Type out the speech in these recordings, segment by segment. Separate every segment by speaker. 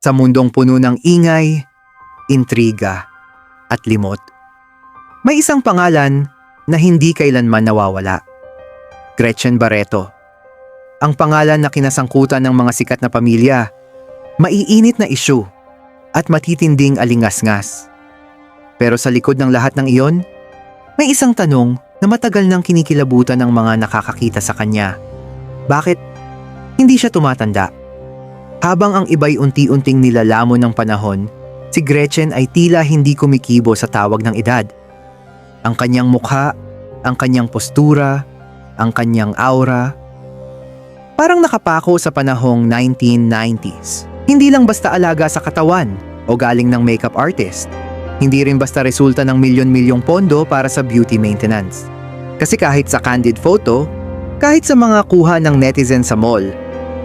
Speaker 1: Sa mundong puno ng ingay, intriga, at limot. May isang pangalan na hindi kailanman nawawala. Gretchen Barreto. Ang pangalan na kinasangkutan ng mga sikat na pamilya, maiinit na isyu, at matitinding alingas-ngas. Pero sa likod ng lahat ng iyon, may isang tanong na matagal nang kinikilabutan ng mga nakakakita sa kanya. Bakit hindi siya tumatanda? Habang ang iba'y unti-unting nilalamon ng panahon, si Gretchen ay tila hindi kumikibo sa tawag ng edad. Ang kanyang mukha, ang kanyang postura, ang kanyang aura, parang nakapako sa panahong 1990s. Hindi lang basta alaga sa katawan o galing ng makeup artist. Hindi rin basta resulta ng milyon-milyong pondo para sa beauty maintenance. Kasi kahit sa candid photo, kahit sa mga kuha ng netizen sa mall,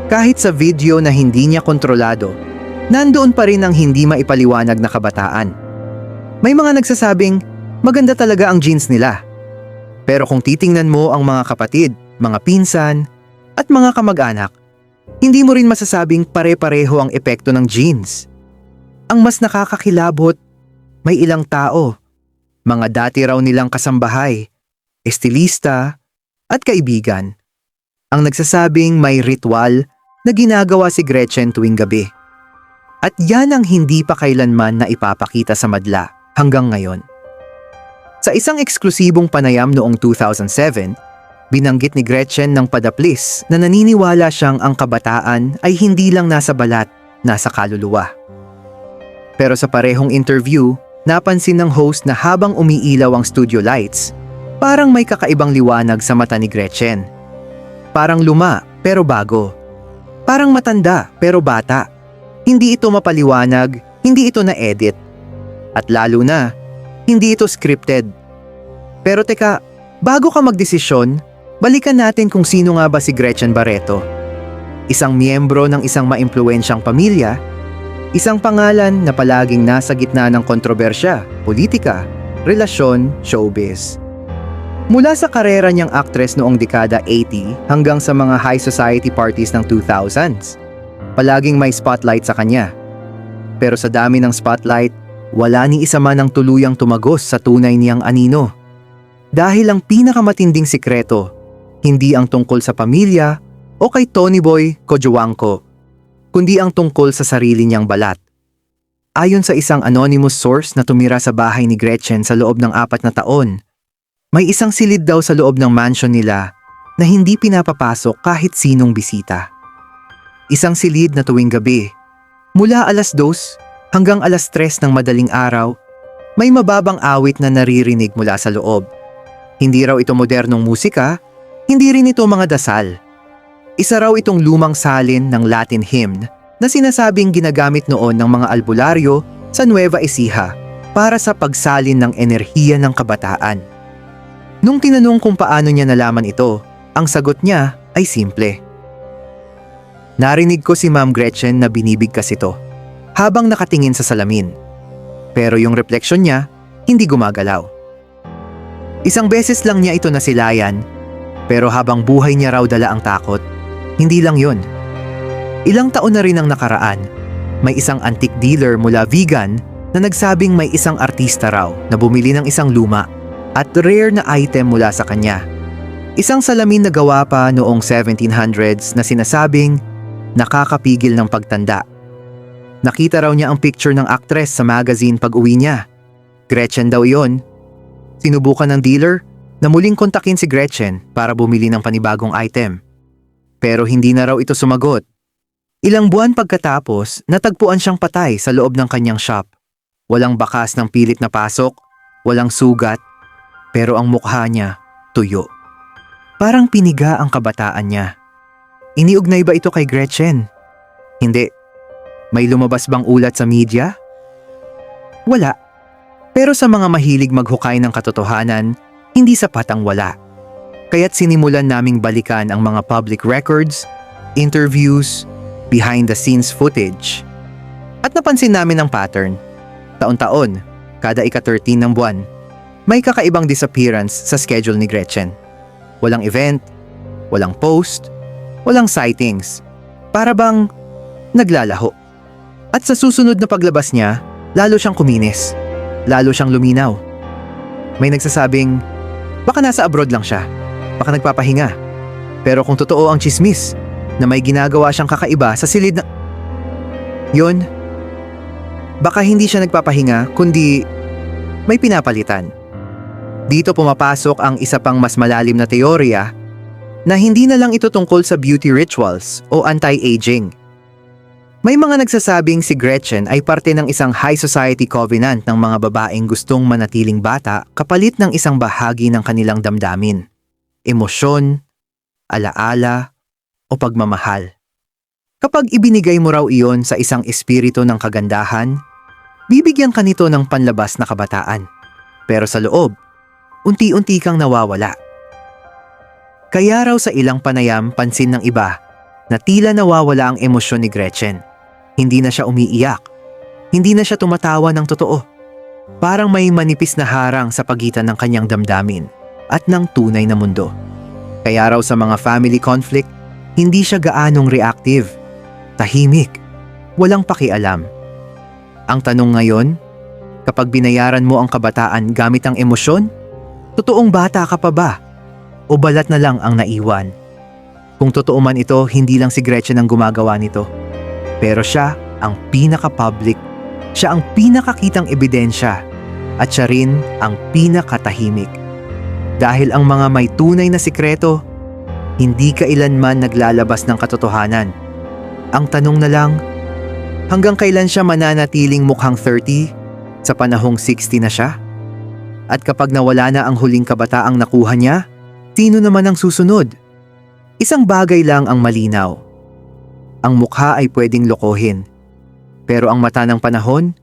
Speaker 1: kahit sa video na hindi niya kontrolado, nandoon pa rin ang hindi maipaliwanag na kabataan. May mga nagsasabing, maganda talaga ang jeans nila. Pero kung titingnan mo ang mga kapatid, mga pinsan, at mga kamag-anak, hindi mo rin masasabing pare-pareho ang epekto ng jeans. Ang mas nakakakilabot, may ilang tao, mga dati raw nilang kasambahay, estilista, at kaibigan, ang nagsasabing may ritual na ginagawa si Gretchen tuwing gabi. At yan ang hindi pa kailanman na ipapakita sa madla hanggang ngayon. Sa isang eksklusibong panayam noong 2007, binanggit ni Gretchen ng padaplis na naniniwala siyang ang kabataan ay hindi lang nasa balat, nasa kaluluwa. Pero sa parehong interview, napansin ng host na habang umiilaw ang studio lights, parang may kakaibang liwanag sa mata ni Gretchen. Parang luma pero bago. Parang matanda pero bata. Hindi ito mapaliwanag, hindi ito na-edit. At lalo na, hindi ito scripted. Pero teka, bago ka magdesisyon, balikan natin kung sino nga ba si Gretchen Barreto. Isang miyembro ng isang maimpluwensyang pamilya, isang pangalan na palaging nasa gitna ng kontrobersya, politika, relasyon, showbiz. Mula sa karera niyang aktres noong dekada 80 hanggang sa mga high society parties ng 2000s, palaging may spotlight sa kanya. Pero sa dami ng spotlight, wala ni isa man ang tuluyang tumagos sa tunay niyang anino. Dahil ang pinakamatinding sikreto, hindi ang tungkol sa pamilya o kay Tony Boy Kojuangko, kundi ang tungkol sa sarili niyang balat. Ayon sa isang anonymous source na tumira sa bahay ni Gretchen sa loob ng apat na taon, may isang silid daw sa loob ng mansion nila na hindi pinapapasok kahit sinong bisita. Isang silid na tuwing gabi, mula alas dos hanggang alas tres ng madaling araw, may mababang awit na naririnig mula sa loob. Hindi raw ito modernong musika, hindi rin ito mga dasal. Isa raw itong lumang salin ng Latin hymn na sinasabing ginagamit noon ng mga albularyo sa Nueva Ecija para sa pagsalin ng enerhiya ng kabataan. Nung tinanong kung paano niya nalaman ito, ang sagot niya ay simple. Narinig ko si Ma'am Gretchen na binibigkas ito habang nakatingin sa salamin. Pero yung refleksyon niya, hindi gumagalaw. Isang beses lang niya ito nasilayan, pero habang buhay niya raw dala ang takot, hindi lang yon. Ilang taon na rin ang nakaraan, may isang antique dealer mula vegan na nagsabing may isang artista raw na bumili ng isang luma at rare na item mula sa kanya. Isang salamin na gawa pa noong 1700s na sinasabing nakakapigil ng pagtanda. Nakita raw niya ang picture ng actress sa magazine pag uwi niya. Gretchen daw yon. Sinubukan ng dealer na muling kontakin si Gretchen para bumili ng panibagong item. Pero hindi na raw ito sumagot. Ilang buwan pagkatapos, natagpuan siyang patay sa loob ng kanyang shop. Walang bakas ng pilit na pasok, walang sugat, pero ang mukha niya tuyo. Parang piniga ang kabataan niya. Iniugnay ba ito kay Gretchen? Hindi. May lumabas bang ulat sa media? Wala. Pero sa mga mahilig maghukay ng katotohanan, hindi sapat ang wala. Kaya't sinimulan naming balikan ang mga public records, interviews, behind-the-scenes footage. At napansin namin ang pattern. Taon-taon, kada ika-13 ng buwan, may kakaibang disappearance sa schedule ni Gretchen. Walang event, walang post, walang sightings. Para bang naglalaho. At sa susunod na paglabas niya, lalo siyang kuminis. Lalo siyang luminaw. May nagsasabing, baka nasa abroad lang siya. Baka nagpapahinga. Pero kung totoo ang chismis, na may ginagawa siyang kakaiba sa silid na... Yun, baka hindi siya nagpapahinga, kundi may pinapalitan. Dito pumapasok ang isa pang mas malalim na teorya na hindi na lang ito tungkol sa beauty rituals o anti-aging. May mga nagsasabing si Gretchen ay parte ng isang high society covenant ng mga babaeng gustong manatiling bata kapalit ng isang bahagi ng kanilang damdamin. Emosyon, alaala, o pagmamahal. Kapag ibinigay mo raw iyon sa isang espiritu ng kagandahan, bibigyan ka nito ng panlabas na kabataan. Pero sa loob, unti-unti kang nawawala. Kaya raw sa ilang panayam pansin ng iba na tila nawawala ang emosyon ni Gretchen. Hindi na siya umiiyak. Hindi na siya tumatawa ng totoo. Parang may manipis na harang sa pagitan ng kanyang damdamin at ng tunay na mundo. Kaya raw sa mga family conflict, hindi siya gaanong reactive. Tahimik. Walang pakialam. Ang tanong ngayon, kapag binayaran mo ang kabataan gamit ang emosyon, totoong bata ka pa ba? O balat na lang ang naiwan? Kung totoo man ito, hindi lang si Gretchen ang gumagawa nito. Pero siya ang pinaka-public, siya ang pinakakitang ebidensya, at siya rin ang pinakatahimik. Dahil ang mga may tunay na sikreto, hindi kailanman naglalabas ng katotohanan. Ang tanong na lang, hanggang kailan siya mananatiling mukhang 30 sa panahong 60 na siya? At kapag nawala na ang huling kabataang nakuha niya, sino naman ang susunod? Isang bagay lang ang malinaw. Ang mukha ay pwedeng lokohin. Pero ang mata ng panahon,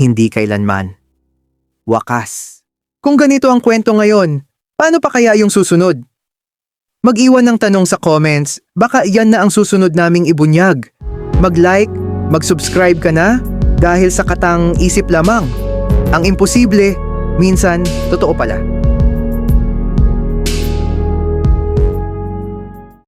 Speaker 1: hindi kailanman. Wakas. Kung ganito ang kwento ngayon, paano pa kaya yung susunod? Mag-iwan ng tanong sa comments, baka yan na ang susunod naming ibunyag. Mag-like, mag-subscribe ka na dahil sa katang isip lamang. Ang imposible, minsan, totoo pala.